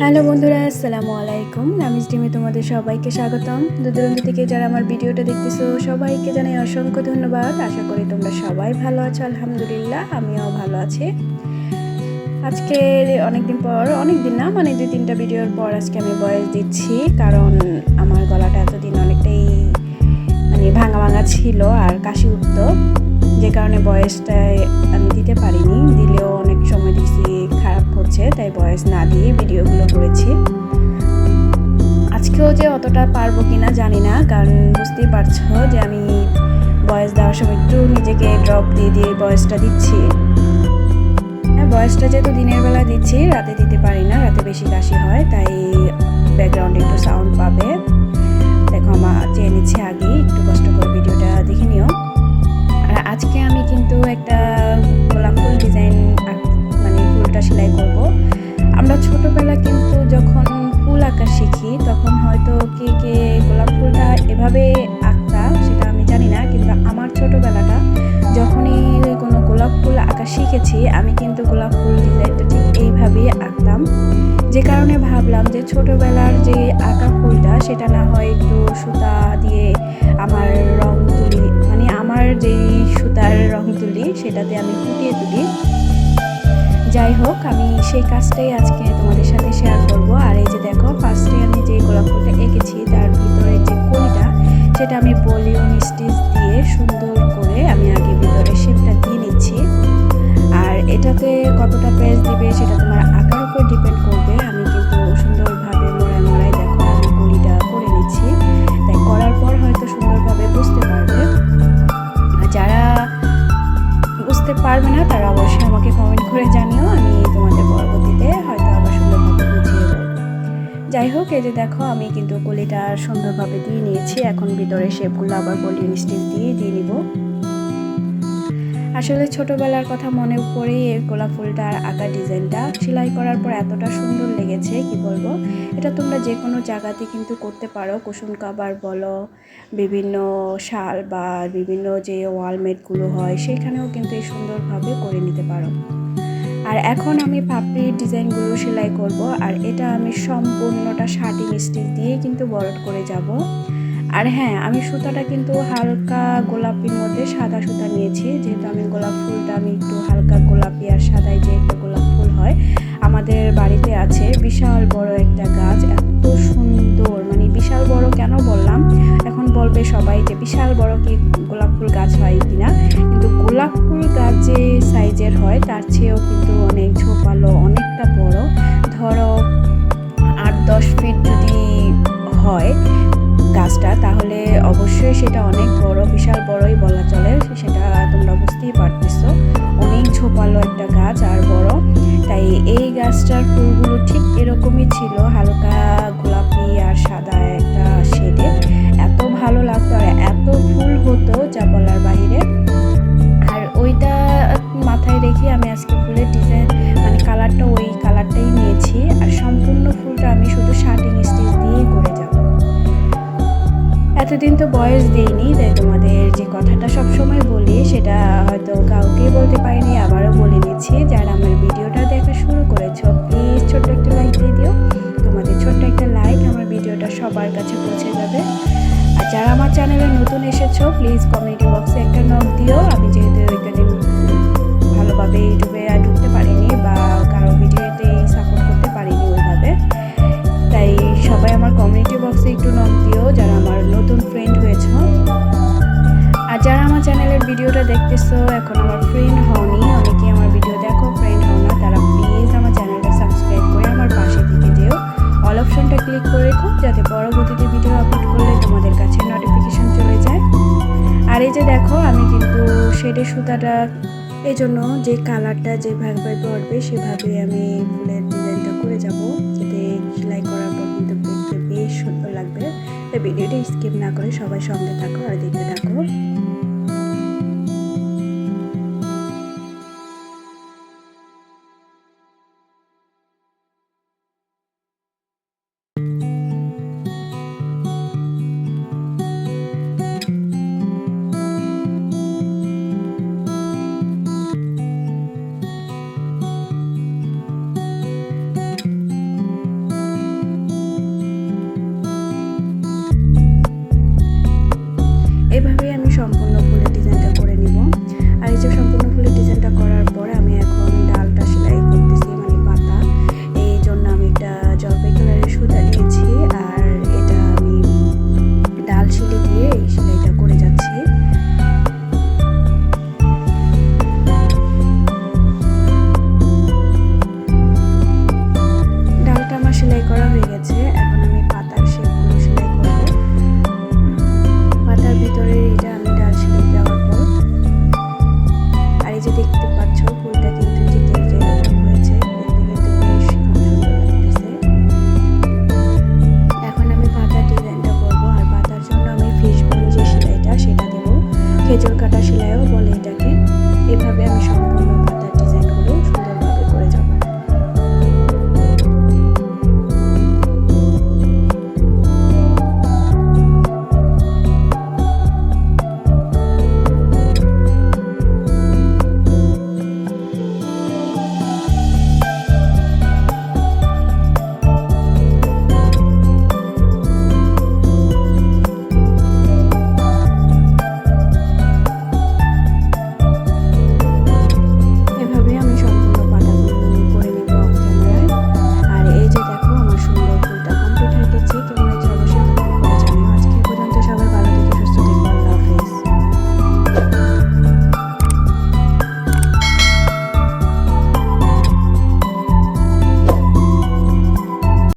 Hello বন্ধুরা, আসসালামু আলাইকুম। আমি স্টিমে, তোমাদের সবাইকে স্বাগতম। দূরদূরান্ত থেকে যারা আমার ভিডিওটা দেখতেছো, সবাইকে জানাই অসংখ্য ধন্যবাদ। আশা করি তোমরা সবাই ভালো আছো, আলহামদুলিল্লাহ, আমিও ভালো আছি। আজকে অনেকদিন পর অনেক দিন না মানে দুই তিনটা ভিডিওর পর আজকে আমি বয়স দিচ্ছি, কারণ আমার গলাটা এতদিন অনেকটাই মানে ভাঙা ভাঙা ছিল আর কাশি উঠতো। যে কারণে বয়সটায় আমি দিতে পারিনি। দিলেও অনেক সময় দেখছি খারাপ হচ্ছে তাই বয়স না দিয়ে ভিডিওগুলো করেছি। আজকেও যে অতটা পারব কিনা জানি না, কারণ বুঝতেই পারছ যে আমি বয়স দেওয়ার সময় একটু নিজেকে ড্রপ দিয়ে দিয়ে বয়সটা দিচ্ছি। হ্যাঁ বয়সটা যেহেতু দিনের বেলা দিচ্ছি, রাতে দিতে পারি না, রাতে বেশি কাশি হয়, তাই ব্যাকগ্রাউন্ডে একটু সাউন্ড পাবে। আমরা ছোটবেলা কিন্তু যখন ফুল আঁকা শিখি, তখন হয়তো কে কে গোলাপ ফুলটা এভাবে আঁকতাম সেটা আমি জানি না, কিন্তু আমার ছোটবেলাটা যখনই কোনো গোলাপ ফুল আঁকা শিখেছি, আমি কিন্তু গোলাপ ফুল ডিজাইনটা ঠিক এইভাবেই আঁকতাম। যে কারণে ভাবলাম যে ছোটবেলার যে আঁকা ফুলটা, সেটা না হয় একটু সুতা দিয়ে আমার রং তুলি মানে আমার যেই সুতার রং তুলি, সেটাতে আমি ফুটিয়ে তুলি। যাই হোক, আমি সেই কাজটাই আজকে তোমাদের সাথে শেয়ার করব। আর এই যে দেখো ফার্স্টে আমি যে গোলাপ ফুলটা এঁকেছি, তার ভিতরে যে কলিটা, সেটা আমি বলিউন স্টিচ যাই হোক, এই যে দেখো, আমি কিন্তু কলিটা সুন্দরভাবে দিয়ে নিয়েছি। এখন ভিতরে শেপগুলো আবার বলিউন স্টিচ দিয়ে দিয়ে নিব। আসলে ছোটবেলার কথা মনে পড়েই এই গোলাপ ফুলটার আঁকা ডিজাইনটা। সেলাই করার পর এতটা সুন্দর লেগেছে, কি বলব? এটা তোমরা যে কোনো জায়গাতে কিন্তু করতে পারো। কুসুম কাবার বলো, বিভিন্ন শাল বা বিভিন্ন যে ওয়ালমেটগুলো হয়, সেখানেও কিন্তু এই সুন্দরভাবে করে নিতে পারো। আর এখন আমি পাপড়ির ডিজাইনগুলো সেলাই করব, আর এটা আমি সম্পূর্ণটা শার্টিং স্টিচ দিয়ে কিন্তু বরড করে যাব। আর হ্যাঁ আমি সুতাটা কিন্তু হালকা গোলাপির মধ্যে সাদা সুতা নিয়েছি, যেহেতু আমি গোলাপ ফুলটা আমি একটু হালকা গোলাপি আর সাদায় যে একটা গোলাপ ফুল হয়, আমাদের বাড়িতে আছে বিশাল বড় একটা গাছ, এত সুন্দর মানে বিশাল বড় কেন বললাম? এখন বলবে সবাই যে বিশাল বড় কি গোলাপ ফুল গাছ হয় কিনা, কিন্তু গোলাপ ফুল গাছ যে সাইজের হয়, তার চেয়েও কিন্তু ঝোপালো অনেকটা বড়। ধরো আট, দশ ফিট যদি হয় গাছটা, তাহলে অবশ্যই সেটা অনেক বড়, বিশাল বড়ই বলা চলে। সেটা তোমরা বুঝতেই পারতেছো। অনেক ঝোপালো একটা গাছ আর বড়। তাই এই গাছটার ফুলগুলো ঠিক এরকমই ছিল, হালকা গোলাপি আর সাদা একটা শেডে এত ভালো লাগতো আর এত ফুল হতো যা বলার বাইরে আর ওইটা মাথায় রেখে আমি আজকে ফুলের কালারটা ওই কালারটাই নিয়েছি আর সম্পূর্ণ ফুলটা আমি শুধু শার্টিং স্টিচ দিয়েই করে যাব। এতদিন তো বয়স দিইনি, তাই তোমাদের যে কথাটা সব সময় বলি, সেটা হয়তো কাউকে বলতে পারিনি, আবারও বলে নিচ্ছি, যারা আমার ভিডিওটা দেখা শুরু করেছ প্লিজ ছোট্ট একটা লাইক দিয়ে দিও। তোমাদের ছোট্ট একটা লাইক আমার ভিডিওটা সবার কাছে পৌঁছে যাবে। আর যারা আমার চ্যানেলে নতুন এসেছ প্লিজ কমেন্টি বক্সে একটা নক দিও, আমি যেহেতু দেখতেছো, এখন আমার ফ্রেন্ড হওনি। অনেকেই আমার ভিডিও দেখো ফ্রেন্ড হও না, তারা প্লিজ আমার চ্যানেলটা সাবস্ক্রাইব করে আমার পাশে থেকে যেও। অল অপশনটা ক্লিক করে রেখো, যাতে পরবর্তীতে ভিডিও আপলোড করলে তোমাদের কাছে নোটিফিকেশন চলে যায়। আর এই যে দেখো, আমি কিন্তু শেডের সুতাটা, এই জন্য যে কালারটা যেভাবে পড়বে সেভাবে আমি ফুলের ডিজাইনটা করে যাব। যাতে সেলাই করার পর কিন্তু দেখতে বেশ সুন্দর লাগবে। তাই ভিডিওটা স্কিপ না করে সবাই সঙ্গে থাকো আর দেখতে থাকো। হয়েছে এখন আমি পাতার শেপগুলো সেলাই করব। পাতার ভিতরে এটা আমি ডাল সেলাই দেওয়ার পর, আর এই যে দেখতে পাচ্ছ, ফুলটা কিন্তু হয়েছে এখন আমি পাতার ডিজাইনটা করব, আর পাতার জন্য আমি ফিশ বোন যে সেলাইটা, সেটা দেবো। খেজুর কাটা সেলাইও বলে এটাকে। এভাবে আমি সম্পূর্ণ